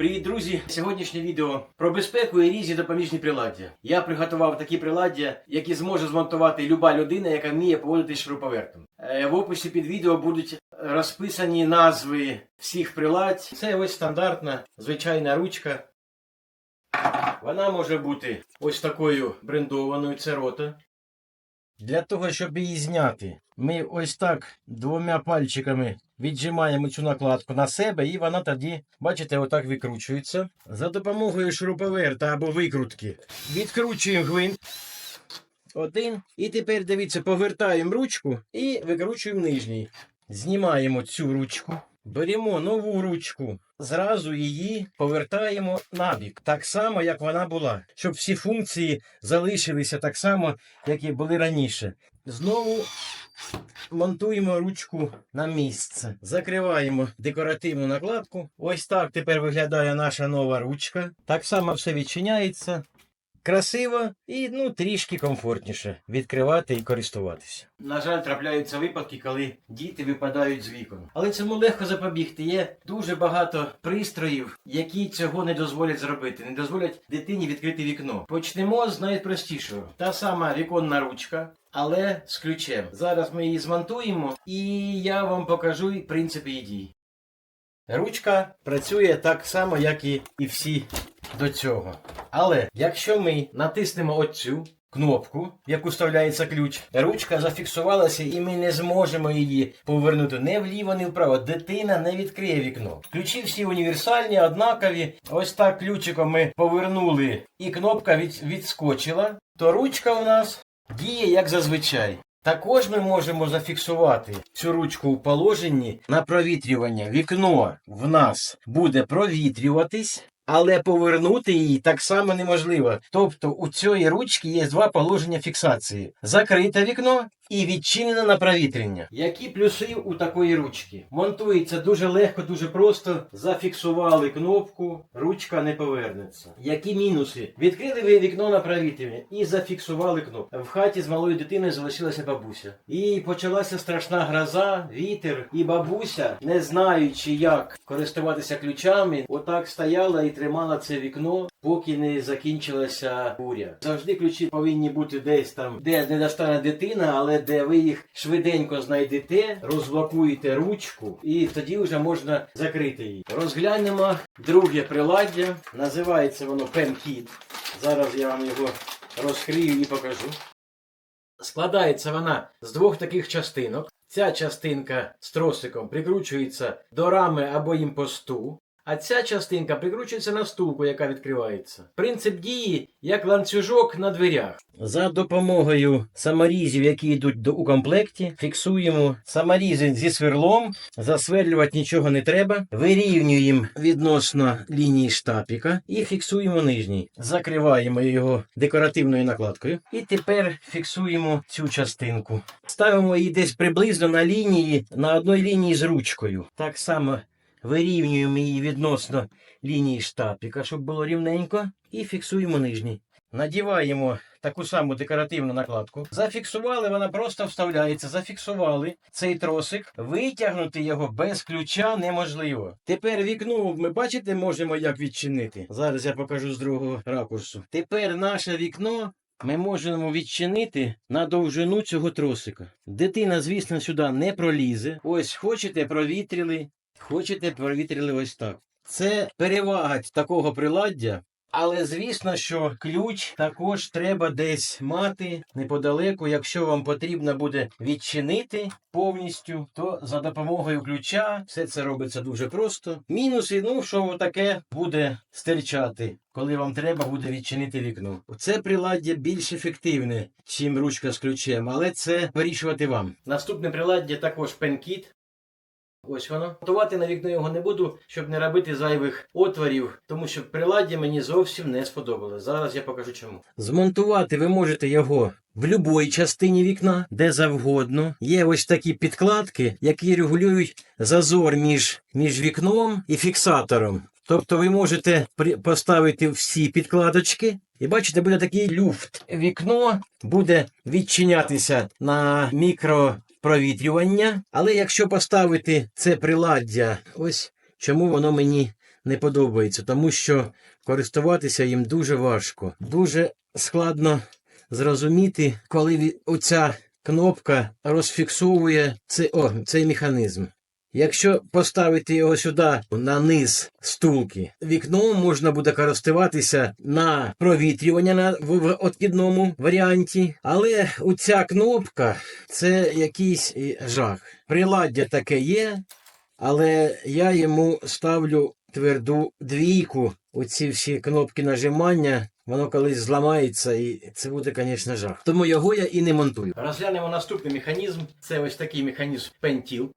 Привіт, друзі! Сьогоднішнє відео про безпеку і різні допоміжні приладдя. Я приготував такі приладдя, які зможе змонтувати люба людина, яка вміє поводитись шуруповертом. Е, В описі під відео будуть розписані назви всіх приладь. Це ось стандартна звичайна ручка. Вона може бути ось такою брендованою, це рота. Для того, щоб її зняти, ми ось так двома пальчиками віджимаємо цю накладку на себе, і вона тоді, бачите, отак викручується. За допомогою шуруповерта або викрутки відкручуємо гвинт. Один. І тепер дивіться, повертаємо ручку і викручуємо нижній. Знімаємо цю ручку. Беремо нову ручку, зразу її повертаємо набік, так само, як вона була, щоб всі функції залишилися так само, як і були раніше. Знову монтуємо ручку на місце. Закриваємо декоративну накладку. Ось так тепер виглядає наша нова ручка. Так само все відчиняється. Красиво і ну трішки комфортніше відкривати і користуватися. На жаль, трапляються випадки, коли діти випадають з вікон. Але цьому легко запобігти. Є дуже багато пристроїв, які цього не дозволять зробити, не дозволять дитині відкрити вікно. Почнемо з найпростішого. Та сама віконна ручка. Але з ключем. Зараз ми її змонтуємо, і я вам покажу принцип її дій. Ручка працює так само, як і, і всі до цього. Але якщо ми натиснемо оцю кнопку, в яку вставляється ключ, ручка зафіксувалася і ми не зможемо її повернути не вліво, не вправо. Дитина не відкриє вікно. Ключі всі універсальні, однакові. Ось так ключиком ми повернули, і кнопка від, відскочила, то ручка у нас діє як зазвичай. Також ми можемо зафіксувати цю ручку у положенні на провітрювання. Вікно в нас буде провітрюватись, але повернути її так само неможливо. Тобто у цієї ручки є два положення фіксації: закрите вікно і відчинене на провітряння. Які плюси у такої ручки? Монтується дуже легко, дуже просто. Зафіксували кнопку, ручка не повернеться. Які мінуси? Відкрили ви вікно на провітряння і зафіксували кнопку. В хаті з малою дитиною залишилася бабуся. І почалася страшна гроза, вітер, і бабуся, не знаючи, як користуватися ключами, отак стояла і тримала це вікно, поки не закінчилася буря. Завжди ключі повинні бути десь там, де не достане дитина, але де ви їх швиденько знайдете, розблокуєте ручку, і тоді вже можна закрити її. Розглянемо друге приладдя. Називається воно PenKit. Зараз я вам його розкрию і покажу. Складається вона з двох таких частинок. Ця частинка з тросиком прикручується до рами або імпосту, а ця частинка прикручується на стулку, яка відкривається. Принцип дії як ланцюжок на дверях. За допомогою саморізів, які йдуть у комплекті, фіксуємо саморізи зі сверлом, засверлювати нічого не треба, вирівнюємо відносно лінії штапіка і фіксуємо нижній. Закриваємо його декоративною накладкою. І тепер фіксуємо цю частинку. Ставимо її десь приблизно на лінії, на одній лінії з ручкою. Так само вирівнюємо її відносно лінії штапіка, щоб було рівненько, і фіксуємо нижній. Надіваємо таку саму декоративну накладку. Зафіксували, вона просто вставляється. Зафіксували цей тросик. Витягнути його без ключа неможливо. Тепер вікно, ми бачите, можемо як відчинити. Зараз я покажу з другого ракурсу. Тепер наше вікно. Ми можемо відчинити на довжину цього тросика. Дитина, звісно, сюди не пролізе. Ось, хочете, провітрили, хочете, провітрили ось так. Це перевага такого приладдя. Але звісно, що ключ також треба десь мати неподалеку. Якщо вам потрібно буде відчинити повністю, то за допомогою ключа все це робиться дуже просто. Мінуси, ну що таке буде стирчати, коли вам треба буде відчинити вікно. Це приладдя більш ефективне, чим ручка з ключем, але це вирішувати вам. Наступне приладдя також пенкіт. Ось воно. Готувати на вікно його не буду, щоб не робити зайвих отворів, тому що приладдя мені зовсім не сподобалось. Зараз я покажу чому. Змонтувати ви можете його в будь-якій частині вікна, де завгодно. Є ось такі підкладки, які регулюють зазор між, між вікном і фіксатором. Тобто ви можете поставити всі підкладочки. І бачите, буде такий люфт. Вікно буде відчинятися на мікро провітрювання. Але якщо поставити це приладдя, ось чому воно мені не подобається, тому що користуватися їм дуже важко. Дуже складно зрозуміти, коли оця кнопка розфіксовує цей, о, цей механізм. Якщо поставити його сюди на низ стулки, вікном можна буде користуватися на провітрювання на, в, в откидному варіанті. Але оця кнопка це якийсь е, жах. Приладдя таке є, але я йому ставлю тверду двійку. Оці всі кнопки нажимання, воно колись зламається, і це буде, звісно, жах. Тому його я і не монтую. Розглянемо наступний механізм. Це ось такий механізм пентіл.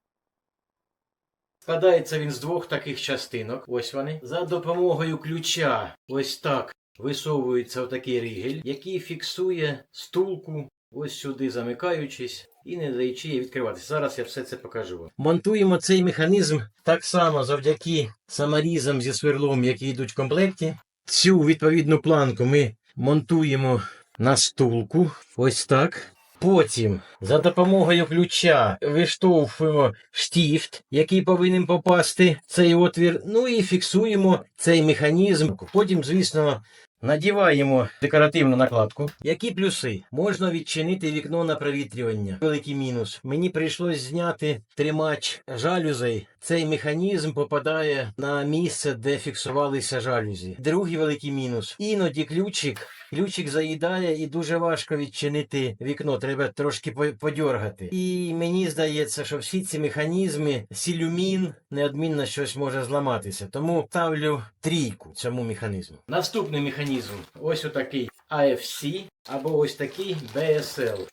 Складається він з двох таких частинок. Ось вони. За допомогою ключа, ось так, висовується отакий ригель, який фіксує стулку ось сюди замикаючись і не даючи їй відкриватися. Зараз я все це покажу. Монтуємо цей механізм так само завдяки саморізам зі сверлом, які йдуть в комплекті. Цю відповідну планку ми монтуємо на стулку. Ось так. Потім за допомогою ключа виштовхуємо штіфт, який повинен попасти в цей отвір. Ну і фіксуємо цей механізм. Потім, звісно, надіваємо декоративну накладку. Які плюси? Можна відчинити вікно на провітрювання. Великий мінус. Мені прийшлось зняти тримач жалюзей. Цей механізм попадає на місце, де фіксувалися жалюзі. Другий великий мінус. Іноді ключик. Ключик заїдає і дуже важко відчинити вікно. Треба трошки по- подьоргати. І мені здається, що всі ці механізми, сілюмін, неодмінно щось може зламатися. Тому ставлю трійку цьому механізму. Наступний механізм ось отакий AFC або ось такий BSL.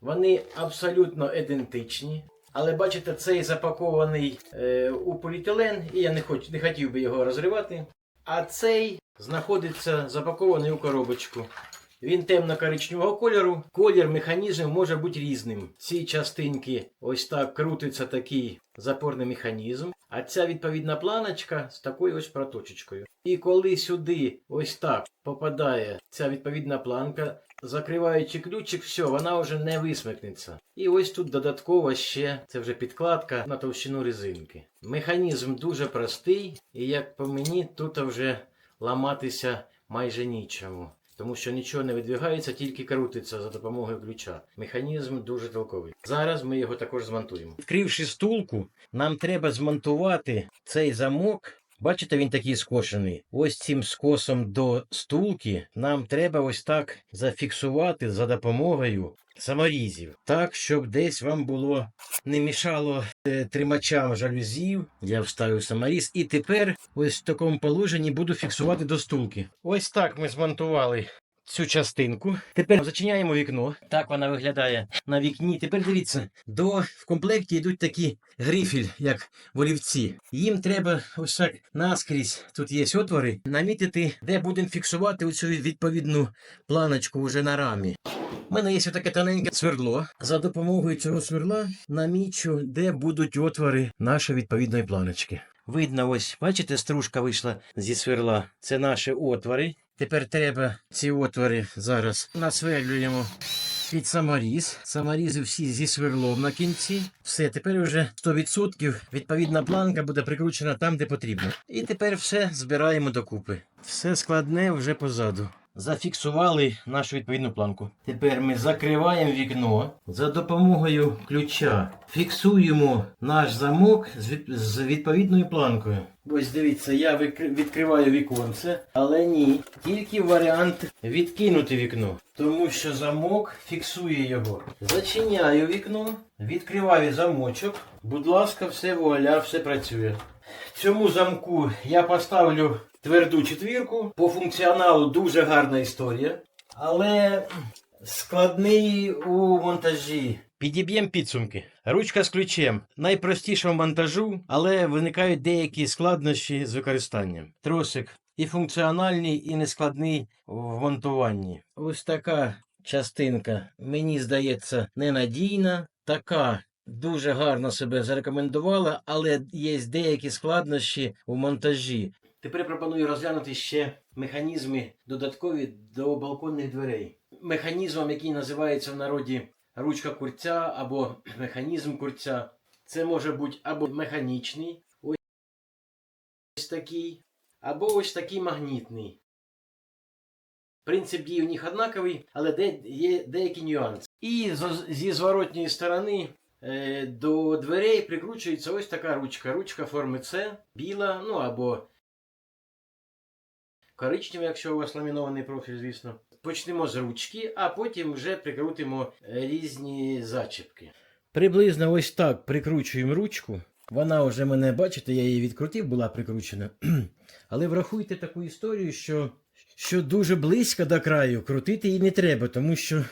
Вони абсолютно ідентичні. Але бачите, цей запакований е, у поліетилен, і я не, хоч, не хотів би його розривати. А цей знаходиться запакований у коробочку. Він темно-коричневого кольору. Колір механізму може бути різним. Ці частинки ось так крутиться такий запорний механізм, а ця відповідна планочка з такою ось проточечкою. І коли сюди ось так попадає ця відповідна планка, закриваючи ключик, все, вона вже не висмикнеться. І ось тут додатково ще це вже підкладка на товщину резинки. Механізм дуже простий, і як по мені, тут вже ламатися майже нічому. Тому що нічого не видвигається, тільки крутиться за допомогою ключа. Механізм дуже толковий. Зараз ми його також змонтуємо. Відкривши стулку, нам треба змонтувати цей замок. Бачите, він такий скошений. Ось цим скосом до стулки нам треба ось так зафіксувати за допомогою саморізів, так, щоб десь вам було не мішало е, тримачам жалюзів. Я вставив саморіз. І тепер ось в такому положенні буду фіксувати до стулки. Ось так ми змонтували цю частинку. Тепер зачиняємо вікно. Так вона виглядає на вікні. Тепер дивіться, до в комплекті йдуть такі грифель, як волівці. Їм треба ось так наскрізь. Тут є отвори, намітити, де будемо фіксувати оцю відповідну планочку вже на рамі. У мене є таке тоненьке свердло. За допомогою цього сверла намічу, де будуть отвори нашої відповідної планочки. Видно, ось, бачите, стружка вийшла зі сверла. Це наші отвори. Тепер треба ці отвори зараз насверлюємо під саморіз. Саморізи всі зі сверлом на кінці. Все, тепер вже 100% відповідна планка буде прикручена там, де потрібно. І тепер все збираємо докупи. Все складне вже позаду. Зафіксували нашу відповідну планку. Тепер ми закриваємо вікно за допомогою ключа. Фіксуємо наш замок з, відповідною планкою. Ось дивіться, я відкриваю віконце, але ні. Тільки варіант відкинути вікно, тому що замок фіксує його. Зачиняю вікно, відкриваю замочок. Будь ласка, все вуаля, все працює. Цьому замку я поставлю тверду четвірку. По функціоналу дуже гарна історія, але складний у монтажі. Підіб'ємо підсумки. Ручка з ключем найпростіша в монтажу, але виникають деякі складнощі з використанням. Тросик і функціональний, і нескладний в монтуванні. Ось така частинка, мені здається, ненадійна. Така дуже гарно себе зарекомендувала, але є деякі складнощі у монтажі. Тепер пропоную розглянути ще механізми додаткові до балконних дверей. Механізмом, який називається в народі ручка курця або механізм курця. Це може бути або механічний, ось такий, або ось такий магнітний. Принцип дії у них однаковий, але де, є деякі нюанси. І зі зворотньої сторони до дверей прикручується ось така ручка. Ручка форми С, біла, ну або коричнева, якщо у вас ламінований профіль, звісно. Почнемо з ручки, а потім вже прикрутимо е, різні зачіпки. Приблизно ось так прикручуємо ручку. Вона вже мене, бачите, я її відкрутив, була прикручена. Але врахуйте таку історію, що, що дуже близько до краю крутити її не треба, тому що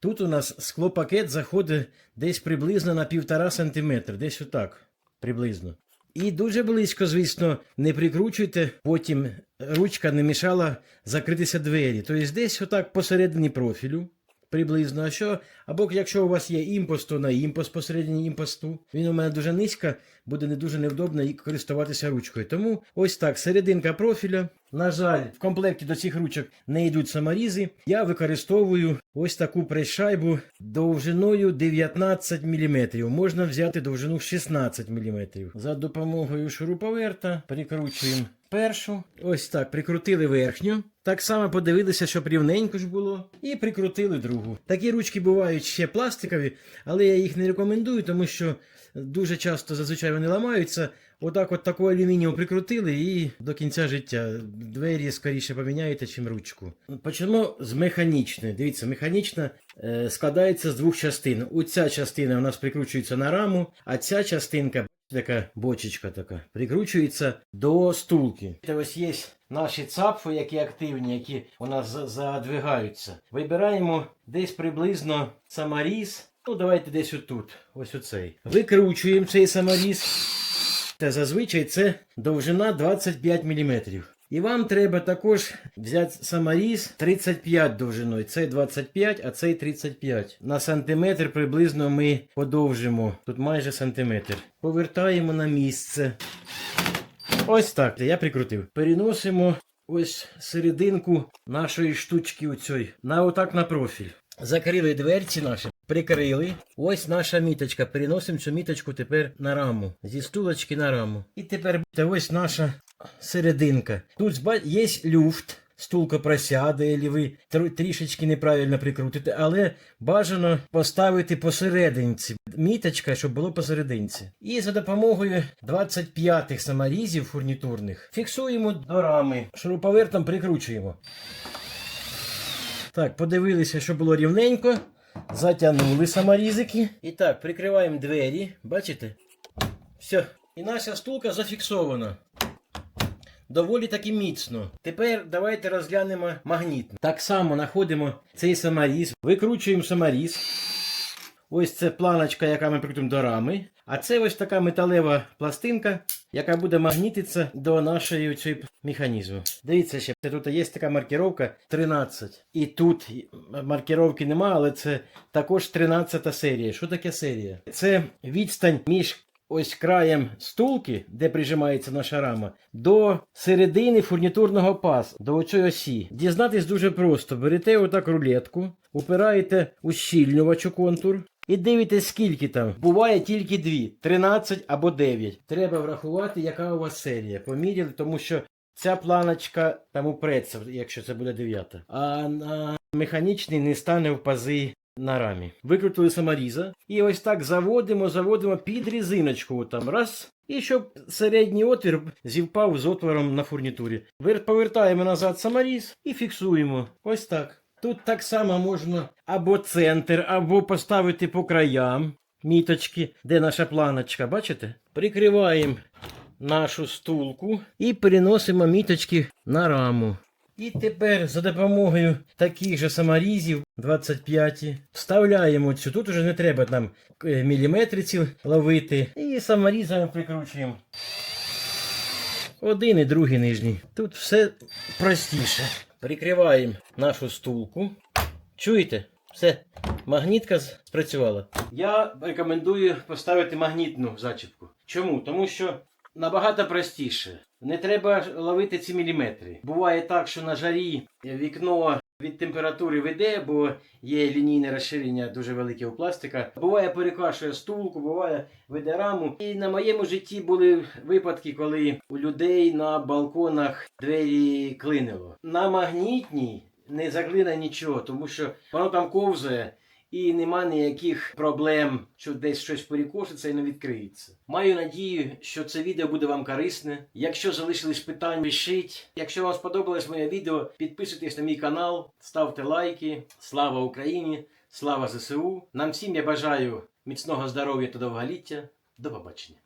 тут у нас склопакет заходить десь приблизно на півтора сантиметра, десь отак, приблизно. І дуже близько, звісно, не прикручуйте, потім ручка не мішала закритися двері. Тобто десь отак посередині профілю. Приблизно, а що? Або якщо у вас є імпос, то на імпос посередині імпосту. Він у мене дуже низько, буде не дуже невдобно і користуватися ручкою. Тому ось так, серединка профіля. На жаль, в комплекті до цих ручок не йдуть саморізи. Я використовую ось таку прес-шайбу довжиною 19 мм. Можна взяти довжину 16 мм. За допомогою шуруповерта прикручуємо першу. Ось так, прикрутили верхню. Так само подивилися, щоб рівненько ж було. І прикрутили другу. Такі ручки бувають ще пластикові, але я їх не рекомендую, тому що дуже часто зазвичай вони ламаються. Отак от таку алюмінієву прикрутили і до кінця життя. Двері скоріше поміняєте, чим ручку. Почнемо з механічної. Дивіться, механічна е, складається з двох частин. Оця частина у нас прикручується на раму, а ця частинка така бочечка така, прикручується до стулки. Це ось є наші цапфи, які активні, які у нас задвигаються. Вибираємо десь приблизно саморіз. Ну, давайте десь отут, ось оцей. Викручуємо цей саморіз. Та зазвичай це довжина 25 мм. І вам треба також взяти саморіз 35 довжиною. Цей 25, а цей 35. На сантиметр приблизно ми подовжимо. Тут майже сантиметр. Повертаємо на місце. Ось так. Я прикрутив. Переносимо ось серединку нашої штучки оцій. На отак на профіль. Закрили дверці наші, прикрили. Ось наша міточка. Переносимо цю міточку тепер на раму. Зі стулочки на раму. І тепер ось наша серединка. Тут є люфт. Стулка просяде, або ви трішечки неправильно прикрутите, але бажано поставити посерединці. Міточка, щоб було посерединці. І за допомогою 25-х саморізів фурнітурних фіксуємо до рами. Шуруповертом прикручуємо. Так, подивилися, що було рівненько. Затягнули саморізики. І так, прикриваємо двері. Бачите? Все. І наша стулка зафіксована. Доволі таки міцно. Тепер давайте розглянемо магнітно. Так само знаходимо цей саморіз, викручуємо саморіз. Ось це планочка, яка ми прикрутимо до рами. А це ось така металева пластинка, яка буде магнітитися до нашої цієї механізму. Дивіться ще, тут є така маркіровка 13. І тут маркіровки нема, але це також 13 серія. Що таке серія? Це відстань між ось краєм стулки, де прижимається наша рама, до середини фурнітурного пасу, до оцої осі. Дізнатись дуже просто. Берете отак рулетку, упираєте у контур. І дивитесь, скільки там. Буває тільки дві: 13 або 9. Треба врахувати, яка у вас серія. Поміряли, тому що ця планочка там упреться, якщо це буде 9. А на механічний не стане в пази на рамі. Викрутили саморіза. І ось так заводимо, заводимо під резиночку. Там раз. І щоб середній отвір зівпав з отвором на фурнітурі. Повертаємо назад саморіз і фіксуємо. Ось так. Тут так само можна або центр, або поставити по краям міточки, де наша планочка, бачите? Прикриваємо нашу стулку і переносимо міточки на раму. І тепер за допомогою таких же саморізів 25 вставляємо цю. Тут уже не треба нам е, міліметриці ловити. І саморізами прикручуємо. Один і другий нижній. Тут все простіше. Прикриваємо нашу стулку. Чуєте? Все, магнітка спрацювала. Я рекомендую поставити магнітну зачіпку. Чому? Тому що набагато простіше. Не треба ловити ці міліметри. Буває так, що на жарі вікно від температури веде, бо є лінійне розширення дуже велике у пластика. Буває перекашує стулку, буває веде раму. І на моєму житті були випадки, коли у людей на балконах двері клинило. На магнітній не заклине нічого, тому що воно там ковзає. І нема ніяких проблем, що десь щось перекошиться і не відкриється. Маю надію, що це відео буде вам корисне. Якщо залишились питання, пишіть. Якщо вам сподобалось моє відео, підписуйтесь на мій канал, ставте лайки. Слава Україні! Слава ЗСУ! Нам всім я бажаю міцного здоров'я та довголіття. До побачення!